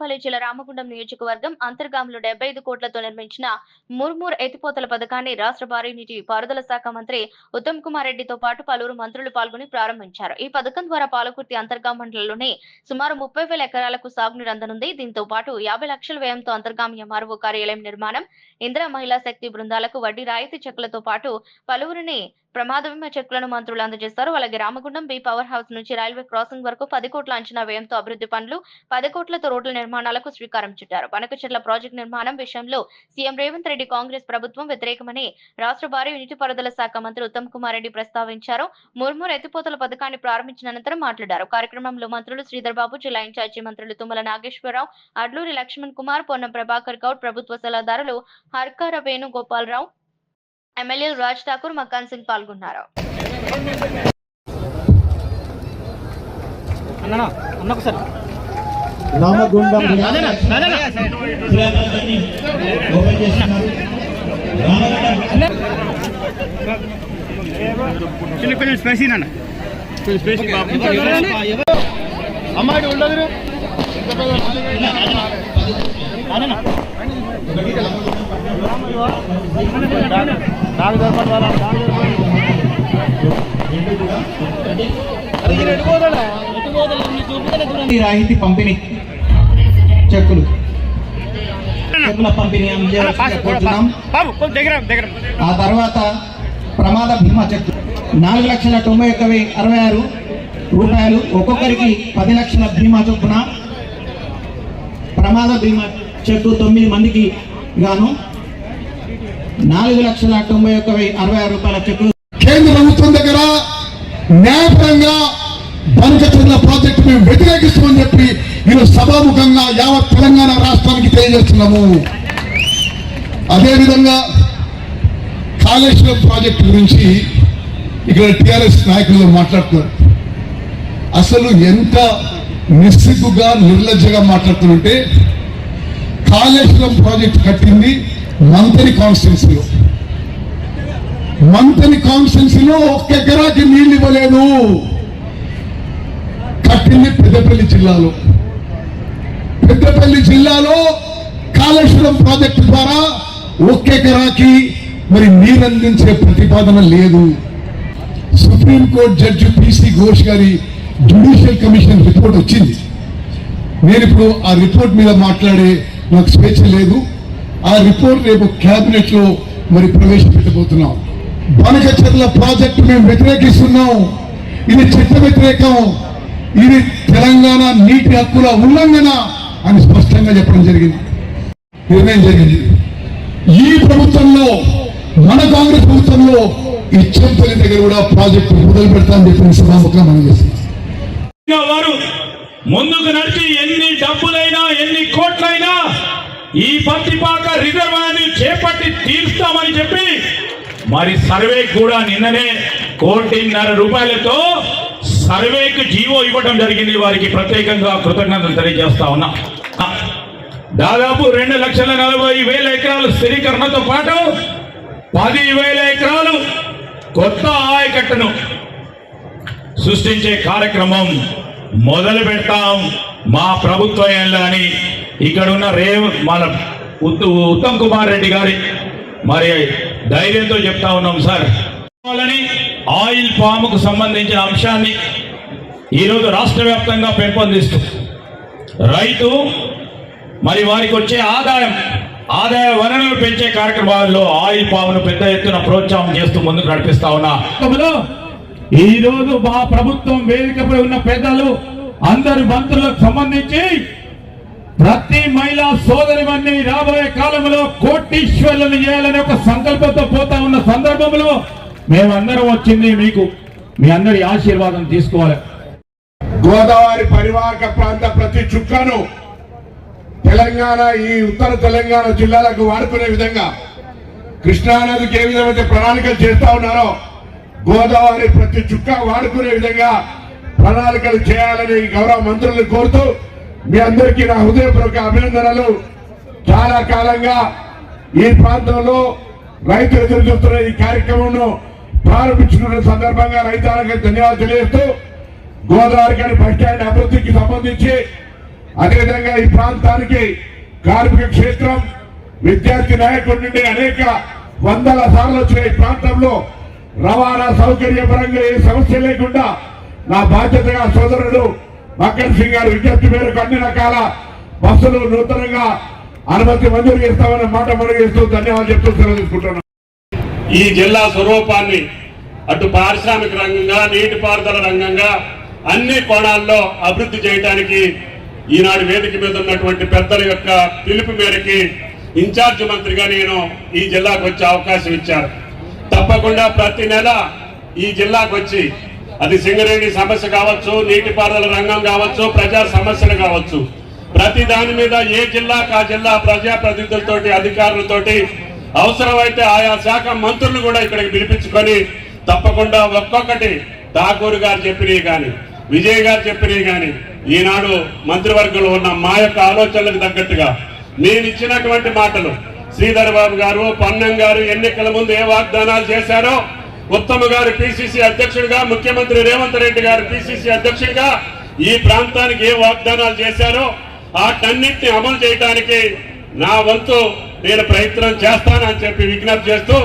పెద్దపల్లి జిల్లా రామగుండం నియోజకవర్గం అంతర్గాములు డెబ్బై ఐదు కోట్లతో నిర్మించిన ముర్మూర్ ఎత్తిపోతల పథకాన్ని రాష్ట్ర భారీ నీటి పారుదల శాఖ మంత్రి ఉత్తమ్ కుమార్ రెడ్డితో పాటు పలువురు మంత్రులు పాల్గొని ప్రారంభించారు. ఈ పథకం ద్వారా పాలకుర్తి అంతర్గాం మండలంలోని సుమారు ముప్పై వేల ఎకరాలకు సాగునీరు అందనుంది. దీంతో పాటు యాభై లక్షల వ్యయంతో అంతర్గాం ఎంఆర్ఓ కార్యాలయం నిర్మాణం ఇందిరా మహిళా శక్తి బృందాలకు వడ్డీ రాయితీ చెక్కులతో పాటు పలువురిని ప్రమాద బీమా చెక్కులను మంత్రులు అందజేస్తారు. అలాగే రామగుండం బి పవర్ హౌస్ నుంచి రైల్వే క్రాసింగ్ వరకు పది కోట్ల అంచనా వ్యయంతో అభివృద్ధి పనులు పది కోట్లతో రోడ్ల నిర్మాణాలకు శ్రీకారం చుట్టారు. పనకచెట్ల ప్రాజెక్టు నిర్మాణం విషయంలో సీఎం రేవంత్ రెడ్డి కాంగ్రెస్ ప్రభుత్వం వ్యతిరేకమని రాష్ట్ర భారీ నీటిపారుదల శాఖ మంత్రి ఉత్తమ్ కుమార్ రెడ్డి ప్రస్తావించారు. ముర్మూర్ ఎత్తిపోతల పథకాన్ని ప్రారంభించిన అనంతరం మాట్లాడారు. కార్యక్రమంలో మంత్రులు శ్రీధర్ బాబు జిల్లా ఇన్ఛార్జి మంత్రులు తుమ్మల నాగేశ్వరరావు అడ్లూరి లక్ష్మణ్ కుమార్ పొన్నం ప్రభాకర్ గౌడ్ ప్రభుత్వ సలహాదారులు హర్కార వేణుగోపాలరావు ఎమ్మెల్యేలు రాజ్ ఠాకూర్ మకాన్ సింగ్ పాల్గొన్నారు. అమ్మాయి ఉండదు రాయితీ పంపిణీ. చెక్కులు. చెక్కుల పంపిణీ ఆ తర్వాత ప్రమాద బీమా చెక్కు. నాలుగు లక్షల తొంభై ఒక్క అరవై ఆరు రూపాయలు. ఒక్కొక్కరికి పది లక్షల బీమా చొప్పున ప్రమాద బీమా చెక్కు తొమ్మిది మందికి గాను. నాలుగు లక్షల తొంభై ఒక్క అరవై ఆరు రూపాయల చెక్కులు కేంద్ర ప్రభుత్వం దగ్గర న్యాయపరంగా బనకచర్ల ప్రాజెక్టు మేము వ్యతిరేకిస్తామని చెప్పి ఈరోజు సభాముఖంగా యావత్ తెలంగాణ రాష్ట్రానికి తెలియజేస్తున్నాము. అదేవిధంగా కాళేశ్వరం ప్రాజెక్టు గురించి ఇక్కడ టిఆర్ఎస్ నాయకులు మాట్లాడుతున్నారు. అసలు ఎంత నిస్సిగ్గుగా నిర్లజ్జగా మాట్లాడుతుంటే కాళేశ్వరం ప్రాజెక్టు కట్టింది మంతని కాన్స్టిట్యున్సీలో మంతని కాన్స్టిట్యున్సీలో ఒక్క ఎకరాకి నీళ్ళు ఇవ్వలేదు. కట్టింది పెద్దపల్లి జిల్లాలో. పెద్దపల్లి జిల్లాలో కాళేశ్వరం ప్రాజెక్టు ద్వారా ఒక్క ఎకరాకి మరి నీరు అందించే ప్రతిపాదన లేదు. సుప్రీంకోర్టు జడ్జి పిసి ఘోష్ గారి జ్యుడిషియల్ కమిషన్ రిపోర్ట్ వచ్చింది. నేను ఇప్పుడు ఆ రిపోర్ట్ మీద మాట్లాడే నాకు స్వేచ్ఛ లేదు. ఆ రిపోర్ట్ రేపు క్యాబినెట్లో లో మరి ప్రవేశపెట్టబోతున్నాం. బనకచర్ల ప్రాజెక్టు మేము వ్యతిరేకిస్తున్నాం. ఇది చట్ట వ్యతిరేకం. ఇది తెలంగాణ నీటి హక్కుల ఉల్లంఘన అని స్పష్టంగా చెప్పడం జరిగింది. నిర్ణయం జరిగింది. ఈ ప్రభుత్వంలో మన కాంగ్రెస్ ప్రభుత్వంలో ఇచ్చంపల్లి దగ్గర కూడా ప్రాజెక్టు మొదలు పెడతామని చెప్పిన సభాముఖంగా మనం చేస్తున్నాం. వారు ముందుకు నడిచి ఎన్ని డబ్బులైనా ఎన్ని కోట్లైనా ఈ పత్తిపాక రిజర్వాయర్ని చేపట్టి తీరుస్తామని చెప్పి మరి సర్వే కూడా నిన్ననే కోటిన్నర రూపాయలతో సర్వేకి జీవో ఇవ్వడం జరిగింది. వారికి ప్రత్యేకంగా కృతజ్ఞతలు తెలియజేస్తా ఉన్నా. దాదాపు రెండు లక్షల నలభై వేల ఎకరాలు స్థిరీకరణతో పాటు పది వేల ఎకరాలు కొత్త ఆయకట్టును సృష్టించే కార్యక్రమం మొదలు పెడతాం మా ప్రభుత్వం అని ఇక్కడ ఉన్న రేవ్ మన ఉత్తమ్ కుమార్ రెడ్డి గారి మరి ధైర్యంతో చెప్తా ఉన్నాం సార్. ఆయిల్ పాముకు సంబంధించిన అంశాన్ని ఈరోజు రాష్ట్ర వ్యాప్తంగా పెంపొందిస్తూ రైతు మరి వారికి వచ్చే ఆదాయం ఆదాయ వనరులు పెంచే కార్యక్రమాల్లో ఆయిల్ పామును పెద్ద ఎత్తున ప్రోత్సాహం చేస్తూ ముందుకు నడిపిస్తా ఉన్నా. ఈరోజు మా ప్రభుత్వం వేదికపై ఉన్న పెద్దలు అందరి మంత్రులకు సంబంధించి ప్రతి మహిళా సోదరివన్నీ రాబోయే కాలంలో కోటీశ్వరులను చేయాలనే ఒక సంకల్పంతో పోతా ఉన్న సందర్భంలో మేమందరం వచ్చింది మీకు మీ అందరి ఆశీర్వాదం తీసుకోవాలి. గోదావరి పరివాహక ప్రాంత ప్రతి చుక్కను తెలంగాణ ఈ ఉత్తర తెలంగాణ జిల్లాలకు వాడుకునే విధంగా కృష్ణానదికి ఏ విధమైతే ప్రణాళికలు చేస్తా ఉన్నారో గోదావరి ప్రతి చుక్క వాడుకునే విధంగా ప్రణాళికలు చేయాలని గౌరవ మంత్రులను కోరుతూ మీ అందరికీ నా హృదయపూర్వక అభినందనలు. చాలా కాలంగా ఈ ప్రాంతంలో రైతులు ఎదురు చూస్తున్న ఈ కార్యక్రమంను ప్రారంభించుకున్న సందర్భంగా రైతులకు ధన్యవాదాలు తెలియజేస్తూ గోదావరి గారి బస్టాండ్ అభివృద్ధికి సంబంధించి అదేవిధంగా ఈ ప్రాంతానికి కార్మిక క్షేత్రం విద్యార్థి నాయకుడి నుండి అనేక వందల సార్లు వచ్చిన ఈ ప్రాంతంలో రవాణా సౌకర్యపరంగా ఏ సమస్య లేకుండా నా బాధ్యతగా సోదరుడు మక్కన్ సింగ్ గారు విజ్ఞప్తి మేరకు అన్ని రకాల బస్సులు నూతనంగా అనుమతి మంజూరు చేస్తామన్న మాట మనగిస్తూ ధన్యవాదాలు చెప్తూ సెలవు ఈ జిల్లా స్వరూపాన్ని అటు పారిశ్రామిక రంగంగా నీటిపారుదల రంగంగా అన్ని కోణాల్లో అభివృద్ధి చేయడానికి ఈనాడు వేదిక మీద ఉన్నటువంటి పెద్దల యొక్క పిలుపు మేరకి ఇన్ఛార్జ్ మంత్రిగా నేను ఈ జిల్లాకు వచ్చే అవకాశం ఇచ్చారు. తప్పకుండా ప్రతి నెల ఈ జిల్లాకు వచ్చి అది సింగరేణి సమస్య కావచ్చు నీటిపారుదల రంగం కావచ్చు ప్రజా సమస్యలు కావచ్చు. ప్రతి దాని మీద ఏ జిల్లాకు ఆ జిల్లా ప్రజా ప్రతినిధులతోటి అధికారులతోటి అవసరమైతే ఆయా శాఖ మంత్రులు కూడా ఇక్కడికి పిలిపించుకొని తప్పకుండా ఒక్కొక్కటి ఠాకూర్ గారు చెప్పినవి కానీ విజయ్ గారు చెప్పినవి కానీ ఈనాడు మంత్రివర్గంలో ఉన్న మా యొక్క ఆలోచనలకు తగ్గట్టుగా నేను ఇచ్చినటువంటి మాటలు. శ్రీధర్ బాబు గారు పన్నం గారు ఎన్నికల ముందు ఏ వాగ్దానాలు చేశారో ఉత్తమ గారు పిసిసి అధ్యక్షుడిగా ముఖ్యమంత్రి రేవంత్ రెడ్డి గారు పిసిసి అధ్యక్షుడిగా ఈ ప్రాంతానికి ఏ వాగ్దానాలు చేశారో వాటన్నింటినీ అమలు చేయడానికి నా వంతు నేను ప్రయత్నం చేస్తానని చెప్పి విజ్ఞప్తి చేస్తూ